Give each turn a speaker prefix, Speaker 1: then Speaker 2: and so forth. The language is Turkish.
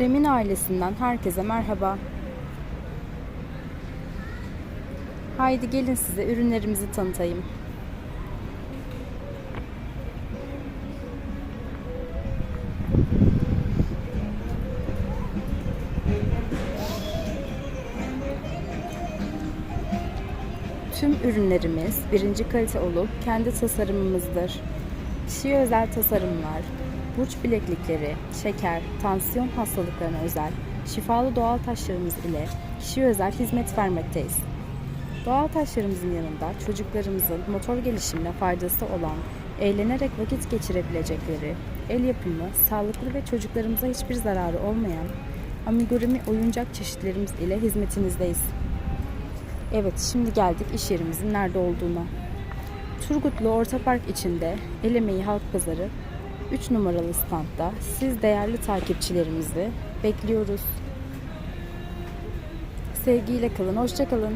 Speaker 1: Remin ailesinden herkese merhaba. Haydi gelin size ürünlerimizi tanıtayım. Tüm ürünlerimiz birinci kalite olup kendi tasarımımızdır. Kişiye özel tasarımlar, burç bileklikleri, şeker, tansiyon hastalıklarına özel, şifalı doğal taşlarımız ile kişiye özel hizmet vermekteyiz. Doğal taşlarımızın yanında çocuklarımızın motor gelişimine faydası olan, eğlenerek vakit geçirebilecekleri, el yapımı, sağlıklı ve çocuklarımıza hiçbir zararı olmayan amigurumi oyuncak çeşitlerimiz ile hizmetinizdeyiz. Evet, şimdi geldik iş yerimizin nerede olduğuna. Turgutlu Orta Park içinde Elemeyi Halk Pazarı 3 numaralı standta siz değerli takipçilerimizi bekliyoruz. Sevgiyle kalın, hoşça kalın.